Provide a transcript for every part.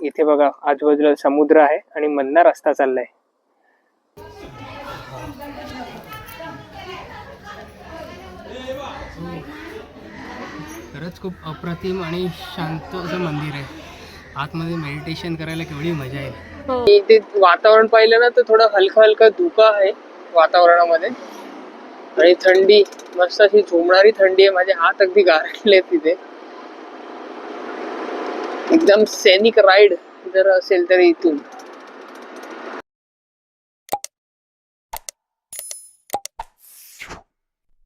इथे बघा आजूबाजूला समुद्र आहे आणि मधला रस्ता चाललाय. खरंच खूप अप्रतिम आणि शांत असं मंदिर आहे. आतमध्ये मेडिटेशन करायला केवढी मजा येईल. इथे वातावरण पाहिलं ना तर थोडं हलकं हलकं धुकं आहे वातावरणामध्ये. आणि थंडी मस्त अशी झोमणारी थंडी आहे. माझे हात अगदी गारठले तिथे. एकदम सैनिक राईड जर असेल तर इथून.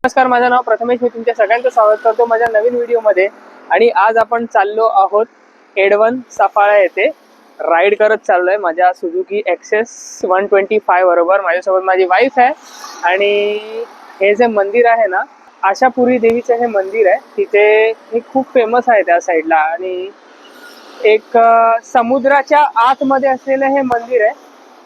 नमस्कार माझं नाव प्रथमेश मी तुमच्या सगळ्यांचं स्वागत करतो माझ्या नवीन व्हिडिओमध्ये. आणि आज आपण चाललो आहोत एडवन सफाळा येथे. राईड करत चाललोय माझ्या Suzuki Access one twenty five बरोबर. माझ्यासोबत माझी वाईफ आहे. आणि हे जे मंदिर आहे ना आशापुरी देवीचं हे मंदिर आहे. तिथे हे खूप फेमस आहे त्या साईडला आणि एक समुद्राच्या आतमध्ये असलेलं हे मंदिर आहे.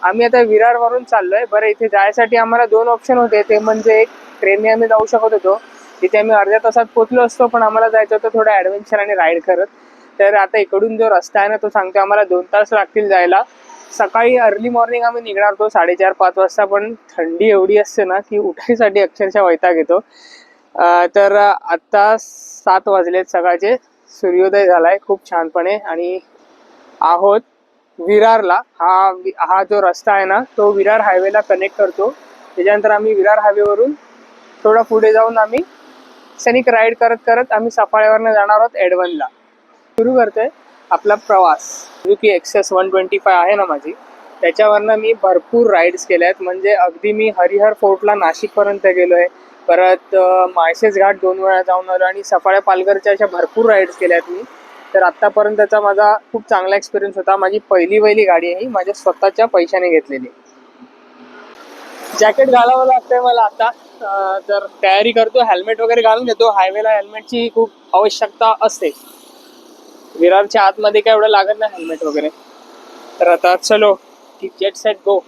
आम्ही आता विरारवरून चाललोय. बरं इथे जायसाठी आम्हाला दोन ऑप्शन होते. ते म्हणजे एक ट्रेनने आम्ही जाऊ शकत होतो. तिथे आम्ही अर्ध्या तासात पोहोचलो असतो पण आम्हाला जायचं होतं थोडं ॲडव्हेंचर आणि राईड करत. तर आता इकडून जो रस्ता आहे ना तो सांगतो आम्हाला दोन तास लागतील जायला. सकाळी अर्ली मॉर्निंग आम्ही निघणार होतो साडेचार पाच वाजता पण थंडी एवढी असते ना की उठायसाठी अक्षरशः वैताग येतो. तर आत्ता सात वाजलेत सकाळचे. सूर्योदय झालाय खूप छानपणे आणि आहोत विरारला. हा हा जो रस्ता आहे ना तो विरार हायवेला कनेक्ट करतो. त्याच्यानंतर आम्ही विरार हायवेवरून थोडा पुढे जाऊन आम्ही सैनिक राईड करत करत आम्ही सफाळ्यावरनं जाणार आहोत एडवनला. सुरू करतोय आपला प्रवास. जो की एक्सेस वन ट्वेंटी फाय आहे ना माझी. त्याच्यावरनं मी भरपूर राईड्स केल्या आहेत म्हणजे अगदी मी हरिहर फोर्टला नाशिकपर्यंत गेलो आहे परत माळशेज घाट दोन वेळा जाऊन आलो आणि सफाळ्या पालघरच्या अशा भरपूर राईड्स केल्या आहेत मी. तर आत्तापर्यंतचा माझा खूप चांगला एक्सपिरियन्स होता. माझी पहिली पहिली गाडी आहे ही. माझ्या स्वतःच्या पैशाने घेतलेली. जॅकेट घालावं लागतंय मला आता. तर तयारी करतो. हेल्मेट वगैरे घालून घेतो. हायवेला हेल्मेटची खूप आवश्यकता असते. विरारच्या आतमध्ये काय एवढं लागत नाही हेल्मेट वगैरे. तर आता चलो की जेट सेट गो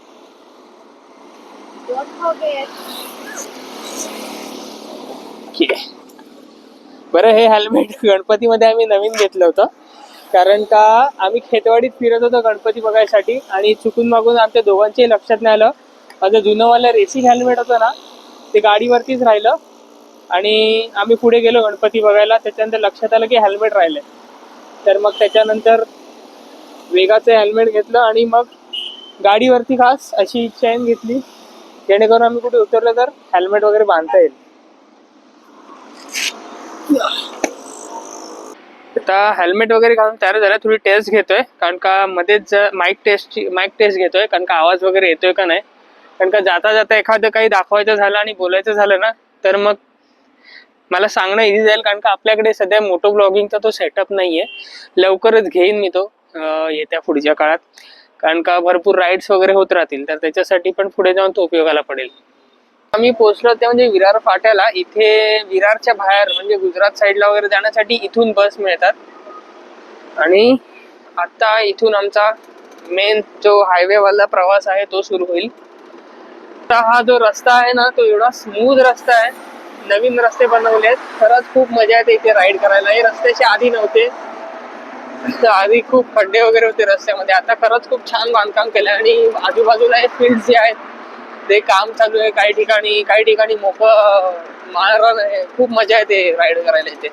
बरं हे हेल्मेट गणपतीमध्ये आम्ही नवीन घेतलं होतं. कारण का आम्ही खेतवाडीत फिरत होतो गणपती बघायसाठी आणि चुकून मागून आमच्या दोघांच्याही लक्षात नाही आलं. माझं जुनंवालं रेसिंग हेल्मेट होतं ना ते गाडीवरतीच राहिलं. आणि आम्ही पुढे गेलो गणपती बघायला त्याच्यानंतर लक्षात आलं की हेल्मेट राहिलं. तर मग त्याच्यानंतर वेगाचं हेल्मेट घेतलं आणि मग गाडीवरती खास अशी चेन घेतली. जेणेकरून आम्ही कुठे उतरलं तर हेल्मेट वगैरे बांधता येईल. आता हेल्मेट वगैरे घालून तयार झाला थोडी टेस्ट घेतोय. कारण का मध्येच माईक टेस्टची माईक टेस्ट घेतोय. कारण का आवाज वगैरे येतोय का नाही? कारण का जाता जाता एखादं काही दाखवायचं झालं आणि बोलायचं झालं ना तर मग मला सांगणं इझी जाईल. कारण का आपल्याकडे सध्या मोटो ब्लॉगिंगचा तो सेटअप नाहीये. लवकरच घेईन मी तो येत्या पुढच्या काळात. कारण का भरपूर राईड्स वगैरे होत राहतील. तर त्याच्यासाठी पण पुढे जाऊन तो उपयोगाला पडेल. आम्ही पोहोचलो ते म्हणजे विरार फाट्याला. इथे विरारच्या बाहेर म्हणजे गुजरात साईडला वगैरे जाण्यासाठी इथून बस मिळतात. आणि आता इथून आमचा मेन जो हायवेवाला प्रवास आहे तो सुरू होईल. आता हा जो रस्ता आहे ना तो एवढा स्मूथ रस्ता आहे. नवीन रस्ते बनवले आहेत. खरंच खूप मजा येते इथे राईड करायला. हे रस्त्याचे आधी नव्हते. तर आधी खूप खड्डे वगैरे होते रस्त्यामध्ये. आता खरंच खूप छान बांधकाम केलं आणि आजूबाजूला हे फील्ड जे आहेत ते काम चालू आहे काही ठिकाणी काही ठिकाणी मोक मारण आहे खूप मजा येते राईड करायला इथे.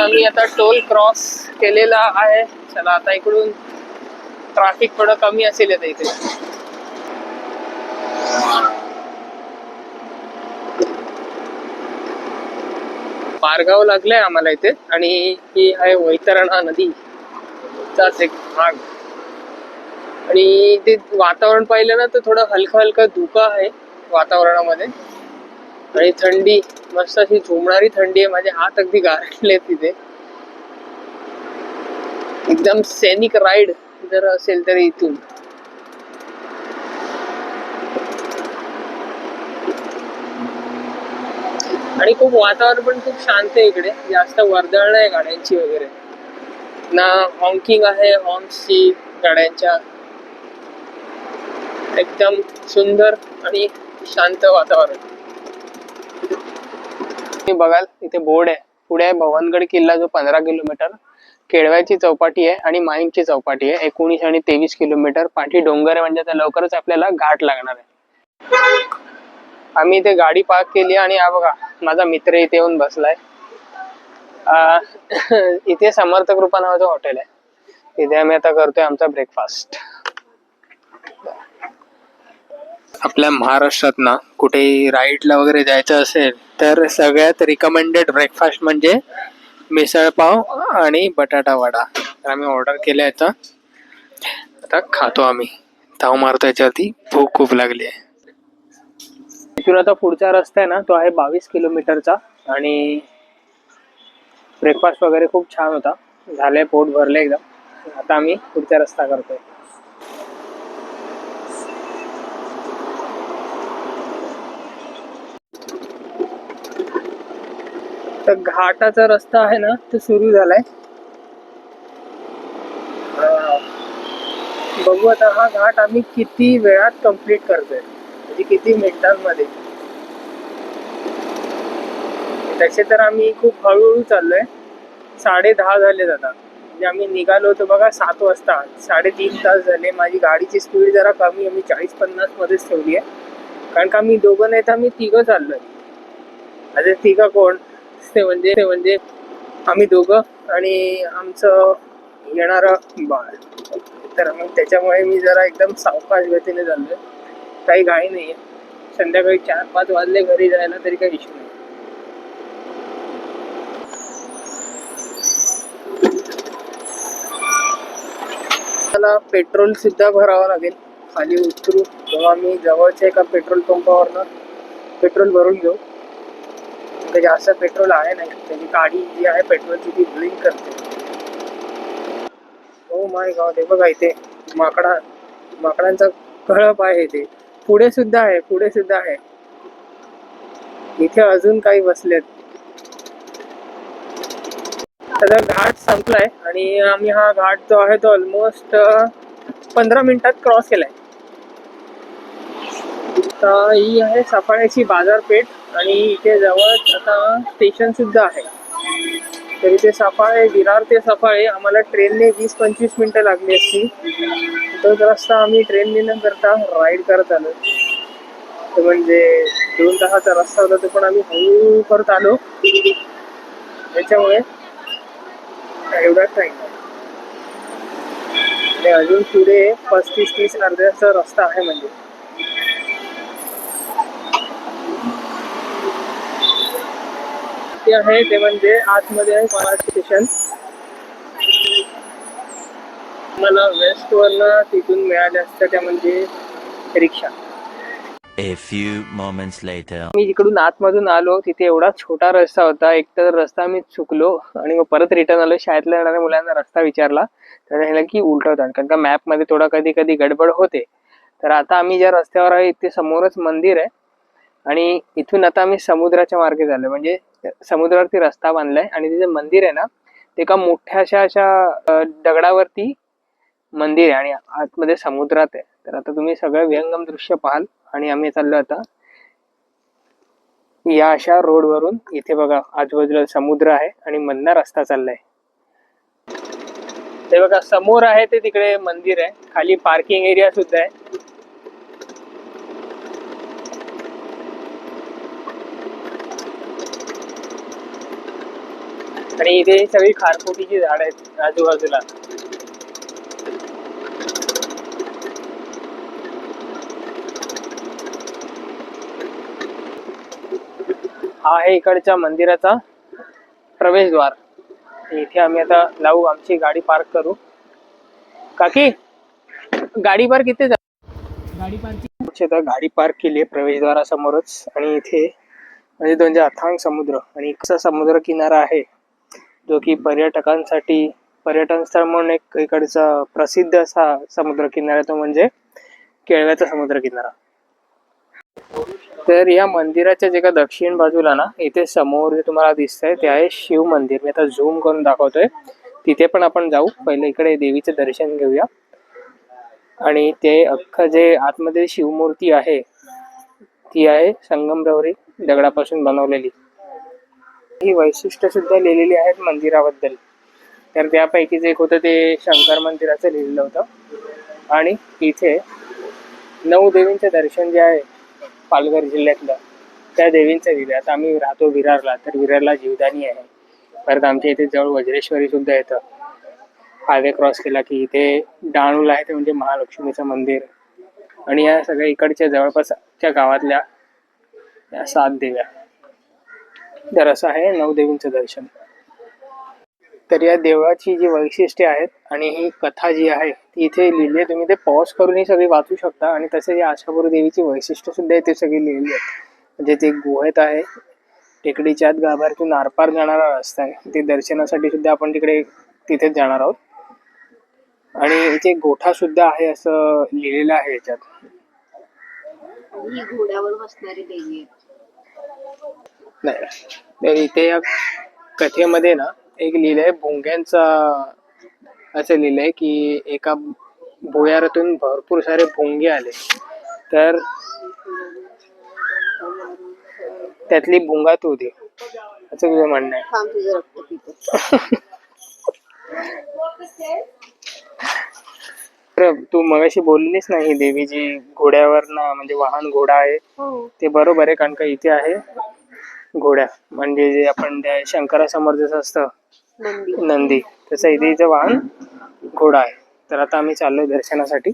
आम्ही आता टोल क्रॉस केलेला आहे. चला आता इकडून ट्रॅफिक थोडं कमी असेल आता इथे. मार्गाव लागलाय आम्हाला इथे आणि ही आहे वैतरणा नदी. चाच एक भाग आणि ते वातावरण पाहिलं ना तर थोडं हलकं हलकं धुकं आहे वातावरणामध्ये. आणि थंडी मस्त अशी झोमणारी थंडी आहे. माझे हात अगदी गारठले तिथे. एकदम सैनिक राईड जर असेल तर इथून. आणि खूप वातावरण पण खूप शांत आहे इकडे. जास्त वर्दळ नाही गाड्यांची वगैरे. ना हॉंकिंग आहे हॉर्न्सची गाड्यांच्या. एकदम सुंदर आणि शांत वातावरण. तुम्ही बघाल इथे बोर्ड आहे. पुढे आहे भवनगड किल्ला जो पंधरा किलोमीटर. केळव्याची चौपाटी आहे आणि माहीमची चौपाटी आहे. एकोणीस आणि तेवीस किलोमीटर. पाठी डोंगर आहे म्हणजे आता लवकरच आपल्याला घाट लागणार आहे. आम्ही इथे गाडी पार्क केली आणि हा बघा माझा मित्र इथे येऊन बसलाय. इथे समर्थ कृपा नावाचं हॉटेल आहे. इथे आम्ही आता करतोय आमचा ब्रेकफास्ट आपल्या महाराष्ट्रात ना कुठेही राईडला वगैरे जायचं असेल तर सगळ्यात रिकमेंडेड ब्रेकफास्ट म्हणजे मिसळपाव आणि बटाटा वडा. तर आम्ही ऑर्डर केल्या आहेत आता खातो आम्ही. धाव मारतो याच्यावरती. भूक खूप लागली आहे. इथून आता पुढचा रस्ता आहे ना तो आहे बावीस किलोमीटरचा. आणि ब्रेकफास्ट वगैरे खूप छान होता. झाले पोट भरले एकदम. आता आम्ही पुढचा रस्ता करतोय. तर घाटाचा रस्ता आहे ना तो सुरू झालाय. बघू आता हा घाट आम्ही किती वेळात कंप्लीट करतोय. म्हणजे किती मिनिटांमध्ये. तसे तर आम्ही खूप हळूहळू चाललोय. साडे दहा झाले आता. म्हणजे आम्ही निघालो होतो बघा सात वाजता. साडेतीन तास झाले. माझी गाडीची स्पीड जरा कमी आम्ही चाळीस पन्नास मध्येच ठेवली आहे. कारण का मी दोघं नाही तर आम्ही तिघं चाललोय. आता तिघं कोण? ते म्हणजे ते म्हणजे आम्ही दोघं आणि आमचं येणारं बाळ. तर मग त्याच्यामुळे मी जरा एकदम सावकाश गतीने झालो काही घाई नाही आहे संध्याकाळी चार पाच वाजले घरी जायला तरी काही इश्यू नाही. मला पेट्रोल सुद्धा भरावं लागेल. खाली उतरू. तेव्हा मी जवळच्या एका पेट्रोल पंपावरनं पेट्रोल भरून घेऊ. ते जास्त पेट्रोल आहे नाही. त्याची गाडी जी आहे पेट्रोलची ती ब्लिंक करते. हो माय गाव हे बघा इथे माकडा माकडांचा कळप आहे इथे. पुढे सुद्धा आहे पुढे सुद्धा आहे. इथे अजून काही बसलेत. आता घाट संपलाय आणि आम्ही हा घाट जो आहे तो ऑलमोस्ट पंधरा मिनिटात क्रॉस केलाय. तर ही आहे सफाळ्याची बाजारपेठ. आणि इथे जवळ आता स्टेशन सुद्धा आहे. तर इथे सफाळे विरार ते सफाळे आम्हाला ट्रेनने वीस पंचवीस मिनिटं लागली असती. तोच रस्ता आम्ही ट्रेनने न करता राईड करत आलो. तर म्हणजे दोन तासाचा रस्ता होता तो पण आम्ही हळू करत आलो. त्याच्यामुळे एवढा टाईम आणि अजून पुढे पस्तीस तीस अर्ध्याचा रस्ता आहे म्हणजे. ते आहे ते म्हणजे आतमध्ये आहे महाराष्ट्र स्टेशन मला वेस्ट वरनं तिथून मिळाल्या असत्या त्या म्हणजे रिक्षा. A few moments later. मी जिकडून आतमधून आलो तिथे एवढा छोटा रस्ता होता एक तर रस्ता मी चुकलो आणि मग परत रिटर्न आलो शाळेतल्या येणाऱ्या मुलांना रस्ता विचारला तर हे की उलट होता कारण का मॅपमध्ये थोडा कधी कधी गडबड होते. तर आता आम्ही ज्या रस्त्यावर आहे इथे समोरच मंदिर आहे. आणि इथून आता आम्ही समुद्राच्या मार्गे झालो म्हणजे समुद्रावरती रस्ता बांधलाय आणि तिथे मंदिर आहे ना ते एका मोठ्याशा अशा दगडावरती मंदिर आहे आणि आतमध्ये समुद्रात आहे. तर आता तुम्ही सगळं विहंगम दृश्य पाहाल आणि आम्ही चाललो आता या अशा रोड वरून. इथे बघा आजूबाजूला समुद्र आहे आणि मधला रस्ता चाललाय. ते बघा समोर आहे ते तिकडे मंदिर आहे. खाली पार्किंग एरिया सुद्धा आहे. आणि इथे सगळी खारफुटीची झाड आहेत आजूबाजूला. हा आहे इकडच्या मंदिराचा प्रवेशद्वार. इथे आम्ही आता लावू आमची गाडी पार्क करू. काकी गाडी पार्क इथे गाडी पार्क गाडी पार्क केली आहे प्रवेशद्वारासमोरच. आणि इथे म्हणजे दोन अथांग समुद्र आणि कसा समुद्र किनारा आहे जो की पर्यटकांसाठी पर्यटन स्थळ म्हणून एक इकडचा प्रसिद्ध असा समुद्र किनारा तो म्हणजे केळव्याचा समुद्र किनारा तर या मंदिराच्या जे का दक्षिण बाजूला ना इथे समोर जे तुम्हाला दिसतंय ते आहे शिव मंदिर. मी आता झूम करून दाखवतोय. तिथे पण आपण जाऊ. पहिले इकडे देवीचे दर्शन घेऊया. आणि ते अख्खं जे आतमध्ये शिवमूर्ती आहे ती आहे संगमरवरी दगडापासून बनवलेली. ही वैशिष्ट्य सुद्धा लिहिलेली आहेत मंदिराबद्दल. तर त्यापैकीच एक होतं ते शंकर मंदिराचं लिहिलेलं होतं. आणि इथे नऊ देवींचं दर्शन जे आहे पालघर जिल्ह्यातलं त्या देवींचं लिहिलं. आता आम्ही राहतो विरारला तर विरारला जीवदानी आहे. परत आमच्या इथे जवळ वज्रेश्वरी सुद्धा येतं. हायवे क्रॉस केला की इथे डाणूला आहे ते म्हणजे महालक्ष्मीचं मंदिर. आणि या सगळ्या इकडच्या जवळपासच्या गावातल्या या सात देव्या. तर असं आहे नवदेवींचं दर्शन. तर या देवळाची जी वैशिष्ट्ये आहेत आणि ही कथा जी आहे ती इथे लिहिली आहे. तुम्ही ते पॉज करून ही सगळी वाचू शकता आणि तसेच या आशापुरी देवीची वैशिष्ट्य सुद्धा इथे सगळी लिहिली आहेत. म्हणजे ते गुहेत आहे टेकडीच्या आत गाभाऱ्यातून आरपार जाणारा रस्ता आहे. ते दर्शनासाठी सुद्धा आपण तिकडे तिथेच जाणार आहोत. आणि इथे गोठा सुद्धा आहे असं लिहिलेलं आहे याच्यात. ही घोड्यावर बसणारी देवी आहे. नाही. तर इथे या कथेमध्ये ना एक लिहिलंय भोंग्यांचा असं लिहिलंय की एका भुयारातून भरपूर सारे भोंगे आले. तर त्यातली भुंगा तू होती असं तुझं म्हणणं आहे. तू मगाशी बोललीस ना ही देवी जी घोड्यावर ना म्हणजे वाहन घोडा आहे. हो. ते बरोबर आहे कारण का इथे आहे. घोड्या म्हणजे जे आपण त्या शंकरासमोर जसं असतं नंदी नंदी तसं इथे इथं वाहन घोडा आहे. तर आता आम्ही चाललोय दर्शनासाठी.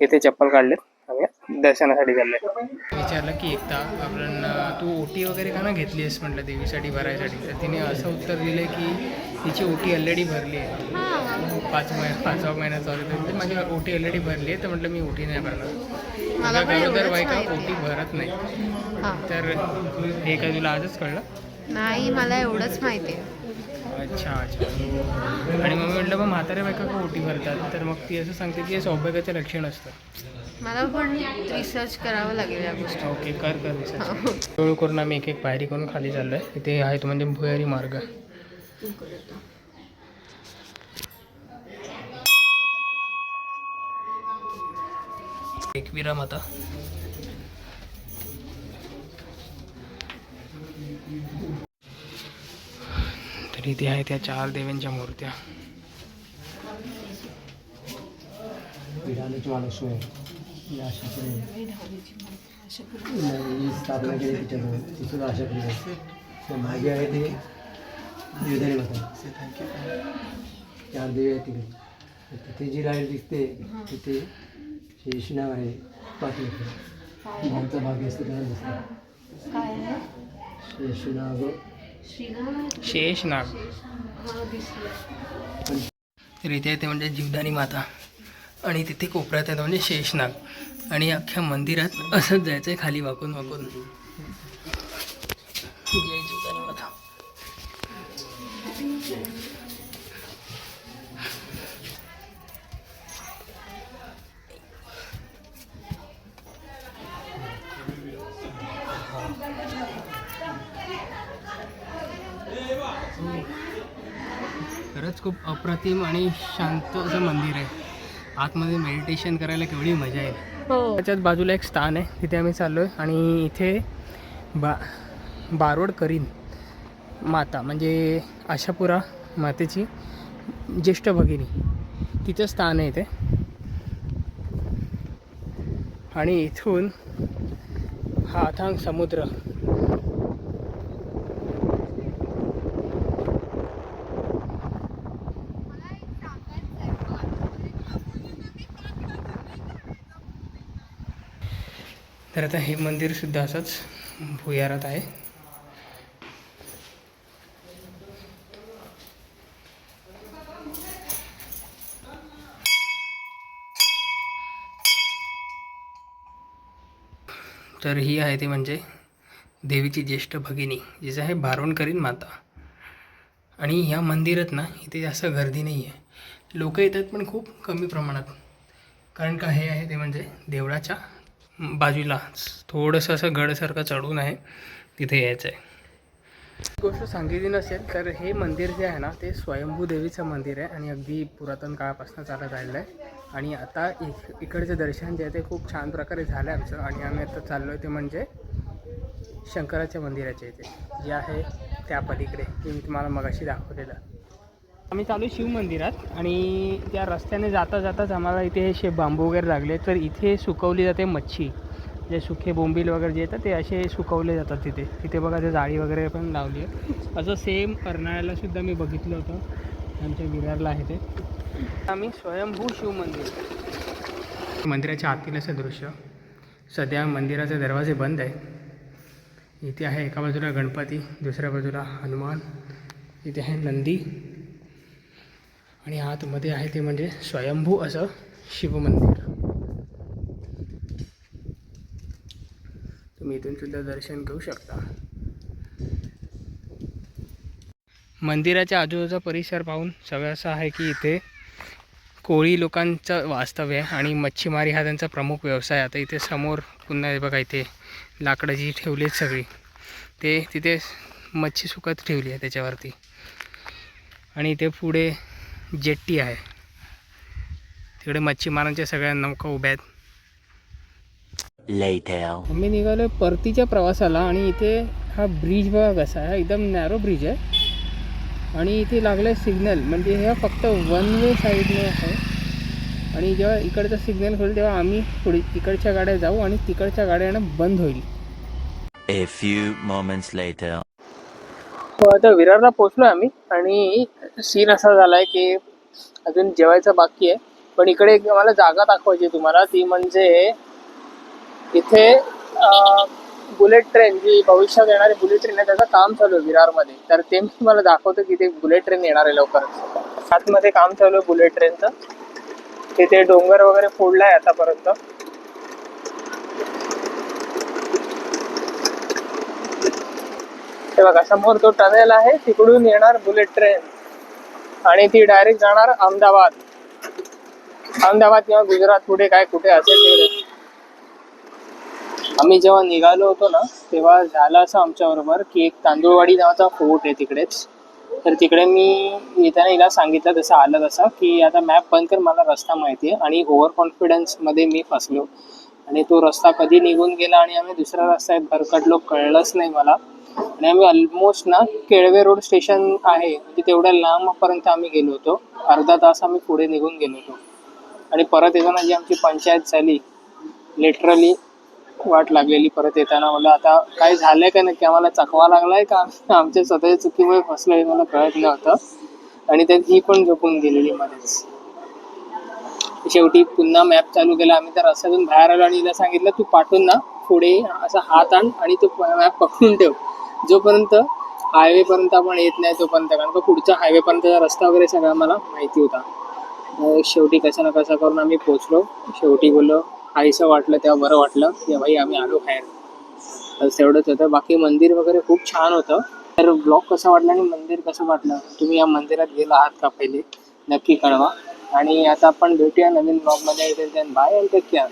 इथे चप्पल काढले आम्ही दर्शनासाठी चाललोय. विचारलं की एकदा आपण तू ओटी वगैरे का ना घेतली आहेस म्हटलं देवीसाठी भरायसाठी? तर तिने असं उत्तर दिलं की तिची ओटी ऑलरेडी भरली आहे. पाच महिने पाचवा महिन्यात चालू माझी ओटी ऑलरेडी भरली आहे तर म्हटलं मी ओटी नाही भरणार. मला पण गरोदर बायका. ओटी भरत नाही हा. तर हे काय तुला आजच कळलं? नाही मला एवढंच माहिती आहे. अच्छा अच्छा. आणि मग म्हटलं मग म्हाताऱ्या बायका का ओटी भरतात? तर मग ती असं सांगते की हे सौभाग्याचं लक्षण असतं. मला पण रिसर्च करावं लागेल या गोष्टी ओके कर कर रिसर्च हळूहळू करून आम्ही एक एक पायरी करून खाली चाललोय. इथे आहे तो म्हणजे भुयारी मार्ग. एक विराम आता. तर इथे आहे त्या चार देव्यांच्या मूर्त्या. स्थापना केली तिच्याजवळ. ती सुद्धा मागे आहे ते विधानी माता. चार देवी आहेत तिकडे. तिथे जी लाइट दिसते तिथे शेषनाग आहे. पाच लोक मागचा भाग असतो त्याला आहे? शेषनाग. शेष नाग तर इथे येते म्हणजे जीवदानी माता. आणि तिथे कोपऱ्यात येतं म्हणजे शेषनाग. आणि अख्ख्या मंदिरात असंच जायचं आहे खाली वाकून वाकून. जय जीवदानी माता. खरंच खूप अप्रतिम आणि शांत असं मंदिर आहे. आतमध्ये मेडिटेशन करायला केवढी मजा येईल हो. त्याच्याच बाजूला एक स्थान आहे तिथे आम्ही चाललो आहे आणि इथे बा बारोड करीन माता म्हणजे आशापुरा मातेची ज्येष्ठ भगिनी. तिचं स्थान आहे इथे. आणि इथून हा अथांग समुद्र. तर आता हे मंदिरसुद्धा असंच भुयारात आहे. तर ही आहे ती म्हणजे देवीची ज्येष्ठ भगिनी जिचं आहे बारोणकरीन माता. आणि ह्या मंदिरात ना इथे जास्त गर्दी नाही आहे. लोक येतात पण खूप कमी प्रमाणात. कारण का हे आहे ते म्हणजे देवळाच्या बाजूला. थोडंसं असं गडसारखं चढून आहे. तिथे यायचं आहे गोष्ट सांगितली नसेल तर हे मंदिर जे आहे ना ते स्वयंभू देवीचं मंदिर आहे आणि अगदी पुरातन काळापासून चालत आलेलं आहे. आणि आता इक इकडचं दर्शन जे आहे ते खूप छान प्रकारे झालं आहे आमचं. आणि आम्ही आता चाललो आहे ते म्हणजे शंकराच्या मंदिराच्या इथे. जे आहे त्या पलीकडे ते मी तुम्हाला मगाशी दाखवलेलं. आम्ही चालू शिव मंदिरात आणि त्या रस्त्याने जाता जाताच आम्हाला इथे हे शे बांबू वगैरे लागले तर इथे सुकवली जाते मच्छी. जे सुखे बोंबील वगैरे जे येतात ते असे सुकवले जातात तिथे. तिथे बघा ते जाळी वगैरे पण लावली आहे असं सेम अर्नाळ्याला सुद्धा मी बघितलं होतं. आमच्या विरारला आहे ते. आम्ही स्वयंभू शिव मंदिर. मंदिराच्या आतील असं दृश्य. सध्या मंदिराचे दरवाजे बंद आहे. इथे आहे एका बाजूला गणपती दुसऱ्या बाजूला हनुमान. इथे आहे नंदी. आणि आतमध्ये आहे ते म्हणजे स्वयंभू असं शिवमंदिर. तुम्ही इथून सुद्धा दर्शन घेऊ शकता. मंदिराच्या आजूबाजूचा परिसर पाहून सगळं असं आहे की इथे कोळी लोकांचं वास्तव्य आहे आणि मच्छीमारी हा त्यांचा प्रमुख व्यवसाय आहे. आता इथे समोर पुन्हा हे बघा इथे लाकडं जी ठेवली आहेत सगळी ते तिथे मच्छी सुकत ठेवली आहे त्याच्यावरती. आणि इथे पुढे जेट्टी आहे. तिकडे मच्छीमारांच्या सगळ्या नौका उभ्या आहेत. आम्ही निघालो परतीच्या प्रवासाला आणि इथे हा ब्रिज बघा कसा आहे. हा एकदम नॅरो ब्रिज आहे. आणि इथे लागलं आहे सिग्नल म्हणजे हे फक्त वन वे साईडने आहे. आणि जेव्हा इकडचा सिग्नल होईल तेव्हा आम्ही पुढे इकडच्या गाड्या जाऊ आणि तिकडच्या गाड्या येणं बंद होईल A few moments later. हो आता विरारला पोचलो आम्ही आणि सीन असा झाला आहे की अजून जेवायचं बाकी आहे. पण इकडे मला जागा दाखवायची तुम्हाला. ती म्हणजे इथे बुलेट ट्रेन जी भविष्यात येणारी बुलेट ट्रेन आहे त्याचं काम चालू आहे विरारमध्ये. तर ते मी तुम्हाला दाखवतो की ते बुलेट ट्रेन येणार आहे लवकरच. आतमध्ये काम चालू आहे बुलेट ट्रेनचं तिथे डोंगर वगैरे फोडला आहे आतापर्यंत. हे बघा समोर तो टनेल आहे तिकडून येणार बुलेट ट्रेन. आणि ती डायरेक्ट जाणार अहमदाबाद. अहमदाबाद किंवा गुजरात पुढे काय कुठे असेल तिकडे आम्ही जेव्हा निघालो होतो ना तेव्हा झालं असं आमच्याबरोबर की एक तांदूळवाडी नावाचा फोर्ट आहे तिकडेच. तर तिकडे मी येताना हिला सांगितलं तसं आलं तसं की आता मॅप बंद कर मला रस्ता माहिती आहे आणि ओव्हर कॉन्फिडन्समध्ये मी फसलो. आणि तो रस्ता कधी निघून गेला आणि आम्ही दुसरा रस्ता भरकटलो कळलंच नाही मला. आणि आम्ही ऑलमोस्ट ना केळवे रोड स्टेशन आहे म्हणजे तेवढ्या लांबपर्यंत आम्ही गेलो होतो. अर्धा तास आम्ही पुढे निघून गेलो होतो. आणि परत येताना जी आमची पंचायत झाली लिटरली वाट लागलेली परत येताना. मला आता काय झालंय का नक्की आम्हाला चकवा लागलाय का? आमच्या स्वतःच्या चुकीमुळे फसलं हे मला कळत नव्हतं. आणि त्यात ही पण झोपून गेलेली मध्येच. शेवटी पुन्हा मॅप चालू केला. आम्ही त्या रस्त्यातून बाहेर आलो आणि हिला सांगितलं तू पाठवून ना पुढे असा हात आण आणि तो मॅप पकडून ठेव. जोपर्यंत हायवे पर्यंत आपण येत नाही तोपर्यंत. कारण का पुढचा हायवे पर्यंतचा रस्ता वगैरे सगळा मला माहिती होता. शेवटी कसं ना कसं करून आम्ही पोचलो शेवटी बोललो काहीसं वाटलं तेव्हा बरं वाटलं. की भाई आम्ही आलो बाहेर. तर तेवढंच होतं. बाकी मंदिर वगैरे खूप छान होतं. तर ब्लॉग कसं वाटलं आणि मंदिर कसं वाटलं? तुम्ही या मंदिरात गेला आहात का पहिले? नक्की कळवा. आणि आता आपण भेटूया नवीन ब्लॉगमध्ये बाय आणि टेक केअर